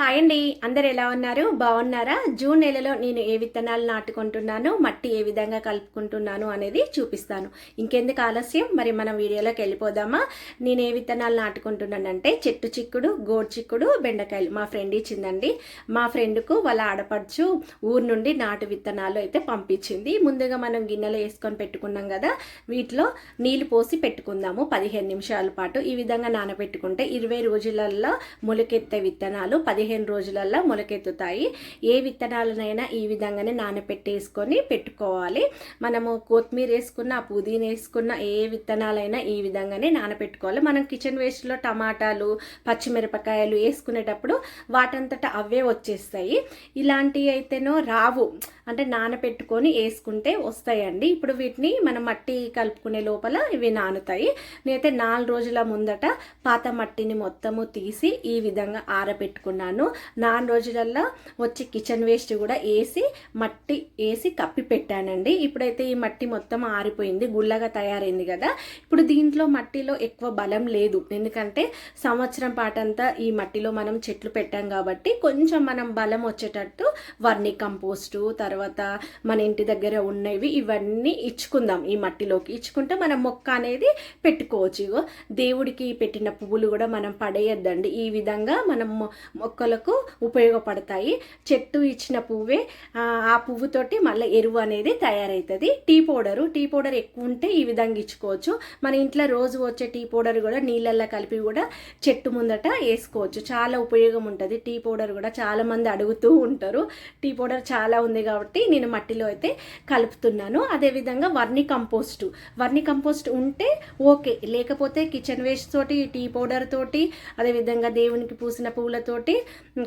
Hi అండి. అందరు ఎలా ఉన్నారు? బాగున్నారా? జూన్ నెలలో నేను ఏ విత్తనాలు నాటుకుంటున్నాను? మట్టి ఏ విధంగా కలుపుకుంటున్నాను అనేది చూపిస్తాను. ఇంకెందుకు ఆలస్యం? మరి మనం వీడియోలోకి వెళ్ళిపోదామా? నేను ఏ విత్తనాలు నాటుకుంటున్నానంటే చెట్టు చిక్కుడు గోడు చిక్కుడు బెండకాయలు. మా ఫ్రెండ్ ఇచ్చిందండి. మా ఫ్రెండ్కు వాళ్ళ ఆడపడుచు ఊరు నుండి నాటు విత్తనాలు అయితే పంపించింది. ముందుగా మనం గిన్నెలో వేసుకొని పెట్టుకున్నాం కదా వీటిలో నీళ్ళు పోసి పెట్టుకుందాము. పదిహేను నిమిషాల పాటు ఈ విధంగా నానబెట్టుకుంటే ఇరవై రోజులలో మొలకెత్తే విత్తనాలు పదిహేను పదిహేను రోజులల్లో మొలకెత్తుతాయి. ఏ విత్తనాలనైనా ఈ విధంగానే నానబెట్టేసుకొని పెట్టుకోవాలి. మనము కొత్తిమీర వేసుకున్న పుదీనా వేసుకున్న ఏ విత్తనాలైనా ఈ విధంగానే నానబెట్టుకోవాలి మనం కిచెన్ వేస్ట్లో టమాటాలు పచ్చిమిరపకాయలు వేసుకునేటప్పుడు వాటంతట అవే వచ్చేస్తాయి. ఇలాంటివి అయితేనో రావు. అంటే నానబెట్టుకొని వేసుకుంటే వస్తాయండి. ఇప్పుడు వీటిని మనం మట్టి కలుపుకునే లోపల ఇవి నానుతాయి. నేనైతే నాలుగు రోజుల ముందట పాత మట్టిని మొత్తము తీసి ఈ విధంగా ఆరబెట్టుకున్నాను. నాలుగు రోజులల్లో వచ్చి కిచెన్ వేస్ట్ కూడా వేసి మట్టి వేసి కప్పి పెట్టానండి. ఇప్పుడైతే ఈ మట్టి మొత్తం ఆరిపోయింది గుల్లగా తయారైంది కదా. ఇప్పుడు దీంట్లో మట్టిలో ఎక్కువ బలం లేదు. ఎందుకంటే సంవత్సరం పాటంతా ఈ మట్టిలో మనం చెట్లు పెట్టాం కాబట్టి కొంచెం మనం బలం వచ్చేటట్టు వర్ని కంపోస్టు తర్వాత మన ఇంటి దగ్గర ఉన్నవి ఇవన్నీ ఇచ్చుకుందాం ఈ మట్టిలోకి. ఇచ్చుకుంటే మనం మొక్క అనేది పెట్టుకోవచ్చు. ఇగో దేవుడికి పెట్టిన పువ్వులు కూడా మనం పడేయద్దండి. ఈ విధంగా మనం మొక్క మొక్కలకు ఉపయోగపడతాయి. చెట్టు ఇచ్చిన పువ్వే ఆ, పువ్వుతోటి మళ్ళీ ఎరువు అనేది తయారవుతుంది టీ పౌడరు టీ పౌడర్ ఎక్కువ ఉంటే ఈ విధంగా ఇచ్చుకోవచ్చు. మన ఇంట్లో రోజు వచ్చే టీ పౌడర్ కూడా నీళ్ళల్లో కలిపి కూడా చెట్టు ముందట వేసుకోవచ్చు. చాలా ఉపయోగం ఉంటుంది. టీ పౌడర్ కూడా చాలా మంది అడుగుతూ ఉంటారు. టీ పౌడర్ చాలా ఉంది కాబట్టి నేను మట్టిలో అయితే కలుపుతున్నాను. అదేవిధంగా వర్ణి కంపోస్ట్. వర్ణి కంపోస్ట్ ఉంటే ఓకే. లేకపోతే కిచెన్ వేస్ట్ తోటి టీ పౌడర్ తోటి అదేవిధంగా దేవునికి పూసిన పువ్వులతోటి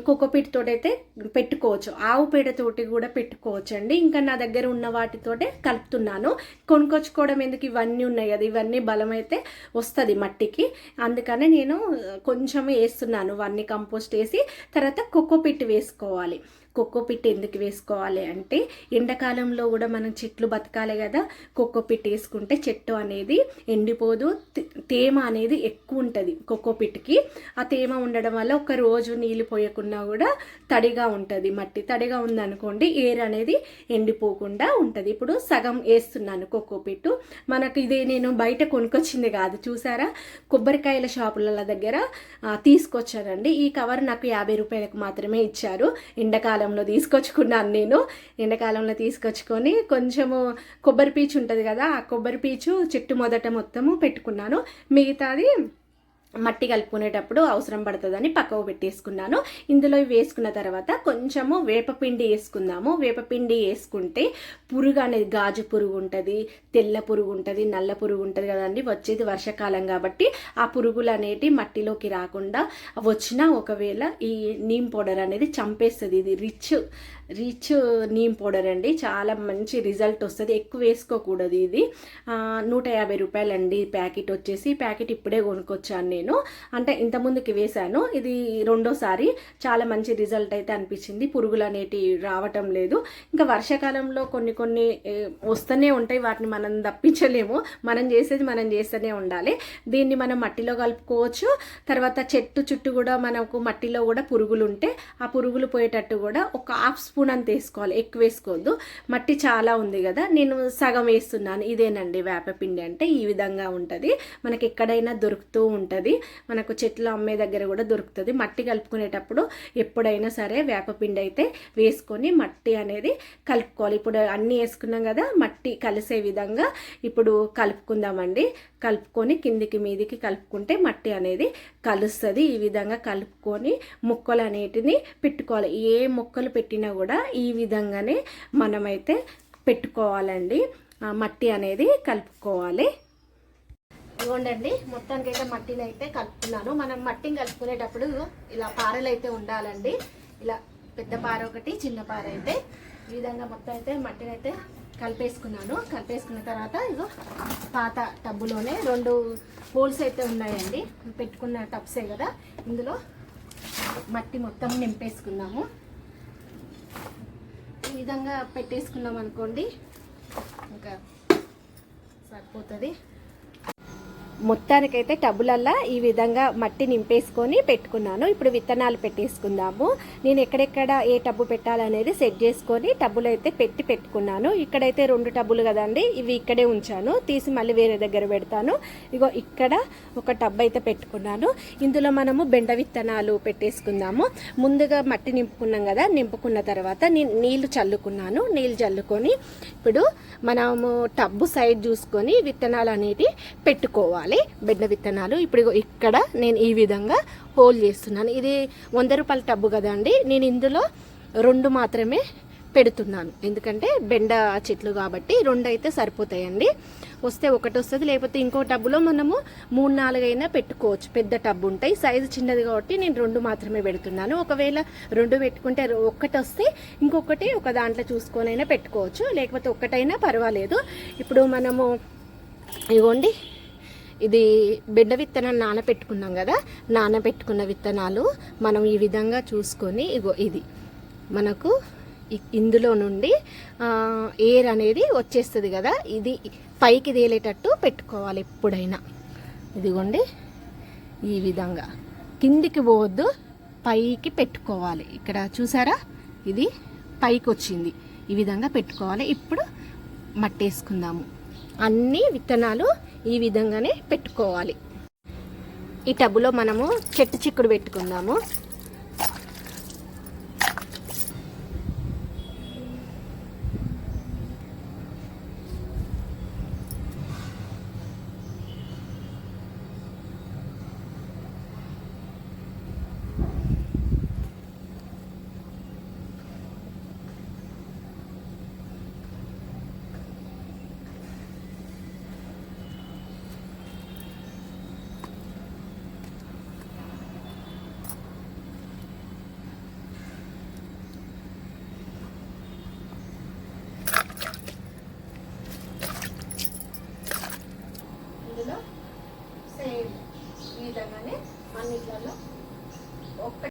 కోకో అయితే పెట్టుకోవచ్చు. ఆవు పేడతోటి కూడా పెట్టుకోవచ్చు అండి ఇంకా నా దగ్గర ఉన్న వాటితోటే కలుపుతున్నాను. కొనుక్కొచ్చుకోవడం ఎందుకు ఇవన్నీ ఉన్నాయి కదా? ఇవన్నీ బలం అయితే వస్తుంది మట్టికి. అందుకనే నేను కొంచెం వేస్తున్నాను. వన్నీ కంపోస్ట్ వేసి తర్వాత కోకోపీట్ వేసుకోవాలి. కోకోపిట్ ఎందుకు వేసుకోవాలి అంటే ఎండాకాలంలో కూడా మనం చెట్లు బతకాలి కదా కోకోపిట్ వేసుకుంటే చెట్టు అనేది ఎండిపోదు తే- తేమ అనేది ఎక్కువ ఉంటుంది కోకోపిట్కి ఆ తేమ ఉండడం వల్ల ఒక రోజు నీళ్ళు పోయకున్నా కూడా తడిగా ఉంటుంది మట్టి తడిగా ఉందనుకోండి ఏర్ అనేది ఎండిపోకుండా ఉంటుంది. ఇప్పుడు సగం వేస్తున్నాను కోకోపిట్ మనకు ఇది నేను బయట కొనుక్కొచ్చింది కాదు చూసారా? కొబ్బరికాయల షాపుల దగ్గర తీసుకొచ్చానండి. ఈ కవర్ నాకు యాభై రూపాయలకు మాత్రమే ఇచ్చారు. ఎండాకాలంలో తీసుకొచ్చుకున్నాను నేను. ఎండాకాలంలో తీసుకొచ్చుకొని కొంచెము కొబ్బరి పీచు ఉంటుంది కదా ఆ కొబ్బరి పీచు చెట్టు మొదట మొత్తము పెట్టుకున్నాను. మిగతాది మట్టి కలుపుకునేటప్పుడు అవసరం పడుతుందని పక్కకు పెట్టేసుకున్నాను. ఇందులో వేసుకున్న తర్వాత కొంచెము వేపపిండి వేసుకుందాము. వేపపిండి వేసుకుంటే పురుగు అనేది గాజు పురుగు ఉంటుంది తెల్ల పురుగు ఉంటుంది నల్ల పురుగు ఉంటుంది కదండి. వచ్చేది వర్షాకాలం కాబట్టి ఆ పురుగులు అనేటి మట్టిలోకి రాకుండా వచ్చినా ఒకవేళ ఈ నీమ్ పౌడర్ అనేది చంపేస్తుంది. ఇది రిచ్ రిచ్ నీమ్ పౌడర్ అండి. చాలా మంచి రిజల్ట్ వస్తుంది. ఎక్కువ వేసుకోకూడదు ఇది. నూట యాభై రూపాయలండి ప్యాకెట్ వచ్చేసి. ప్యాకెట్ ఇప్పుడే కొనుక్కొచ్చాను నేను. అంటే ఇంత ముందుకి వేశాను. ఇది రెండోసారి. చాలా మంచి రిజల్ట్ అయితే అనిపించింది. పురుగులు అనేటివి రావటం లేదు. ఇంకా వర్షాకాలంలో కొన్ని కొన్ని వస్తూనే ఉంటాయి. వాటిని మనం తప్పించలేము. మనం చేసేది మనం చేస్తూనే ఉండాలి. దీన్ని మనం మట్టిలో కలుపుకోవచ్చు. తర్వాత చెట్టు చుట్టూ కూడా మనకు మట్టిలో కూడా పురుగులు ఉంటే ఆ పురుగులు పోయేటట్టు కూడా ఒక హాఫ్ స్పూన్ అంత వేసుకోవాలి. ఎక్కువ వేసుకోవద్దు. మట్టి చాలా ఉంది కదా. నేను సగం వేస్తున్నాను. ఇదేనండి వేపపిండి అంటే. ఈ విధంగా ఉంటుంది. మనకి ఎక్కడైనా దొరుకుతూ ఉంటుంది. మనకు చెట్లు అమ్మే దగ్గర కూడా దొరుకుతుంది. మట్టి కలుపుకునేటప్పుడు ఎప్పుడైనా సరే వేపపిండి అయితే వేసుకొని మట్టి అనేది కలుపుకోవాలి. ఇప్పుడు అన్నీ వేసుకున్నాం కదా మట్టి కలిసే విధంగా ఇప్పుడు కలుపుకుందామండి. కలుపుకొని కిందికి మీదికి కలుపుకుంటే మట్టి అనేది కలుస్తుంది. ఈ విధంగా కలుపుకొని ముక్కలు అనేటిని పెట్టుకోవాలి. ఏ మొక్కలు పెట్టినా కూడా ఈ విధంగానే మనమైతే పెట్టుకోవాలండి. మట్టి అనేది కలుపుకోవాలి. ఇవ్వండి మొత్తానికి అయితే మట్టిని అయితే కలుపుకున్నాను మనం మట్టిని కలుపుకునేటప్పుడు ఇలా పారలు అయితే ఉండాలండి. ఇలా పెద్ద పార ఒకటి చిన్న పార అయితే. ఈ విధంగా మొత్తం అయితే మట్టిని అయితే కలిపేసుకున్నాను. కలిపేసుకున్న తర్వాత ఇగో పాత టబ్బులోనే రెండు హోల్స్ అయితే ఉన్నాయండి. పెట్టుకున్న టబ్సే కదా. ఇందులో మట్టి మొత్తం నింపేసుకున్నాము. ఈ విధంగా పెట్టేసుకున్నాం అనుకోండి ఇంకా సరిపోతుంది. మొత్తానికైతే టబులల్లా ఈ విధంగా మట్టి నింపేసుకొని పెట్టుకున్నాను. ఇప్పుడు విత్తనాలు పెట్టేసుకుందాము. నేను ఎక్కడెక్కడ ఏ టబ్బు పెట్టాలనేది సెట్ చేసుకొని టబ్బులు అయితే పెట్టి పెట్టుకున్నాను. ఇక్కడైతే రెండు టబ్బులు కదండి ఇవి ఇక్కడే ఉంచాను. తీసి మళ్ళీ వేరే దగ్గర పెడతాను. ఇగో ఇక్కడ ఒక టబ్ అయితే పెట్టుకున్నాను. ఇందులో మనము బెండ విత్తనాలు పెట్టేసుకుందాము. ముందుగా మట్టి నింపుకున్నాం కదా నింపుకున్న తర్వాత నేను నీళ్ళు చల్లుకున్నాను. నీళ్ళు చల్లుకొని ఇప్పుడు మనము టబ్బు సైడ్ చూసుకొని విత్తనాలు అనేటివి పెట్టుకోవాలి. బెండ విత్తనాలు. ఇప్పుడు ఇక్కడ నేను ఈ విధంగా హోల్ చేస్తున్నాను. ఇది వంద రూపాయల టబ్బు కదండి నేను ఇందులో రెండు మాత్రమే పెడుతున్నాను. ఎందుకంటే బెండ చెట్లు కాబట్టి రెండు అయితే సరిపోతాయండి. వస్తే ఒకటి వస్తుంది లేకపోతే ఇంకో టబ్బులో మనము మూడు నాలుగైనా పెట్టుకోవచ్చు. పెద్ద టబ్బు ఉంటాయి. సైజు చిన్నది కాబట్టి నేను రెండు మాత్రమే పెడుతున్నాను. ఒకవేళ రెండు పెట్టుకుంటే ఒక్కటి వస్తే ఇంకొకటి ఒక దాంట్లో చూసుకొనైనా పెట్టుకోవచ్చు. లేకపోతే ఒక్కటైనా పర్వాలేదు. ఇప్పుడు మనము ఇగోండి ఇది బిడ్డ విత్తనం నానబెట్టుకున్నాం కదా నానబెట్టుకున్న విత్తనాలు మనం ఈ విధంగా చూసుకొని ఇగో ఇది. మనకు ఇందులో నుండి ఎయిర్ అనేది వచ్చేస్తుంది కదా ఇది పైకి తేలేటట్టు పెట్టుకోవాలి ఎప్పుడైనా. ఇదిగోండి ఈ విధంగా. కిందికి పోవద్దు పైకి పెట్టుకోవాలి. ఇక్కడ చూసారా? ఇది పైకి వచ్చింది ఈ విధంగా పెట్టుకోవాలి. ఇప్పుడు మట్టేసుకుందాము. అన్ని విత్తనాలు ఈ విధంగానే పెట్టుకోవాలి. ఈ టబ్బులో మనము చెట్టు చిక్కుడు పెట్టుకుందాము.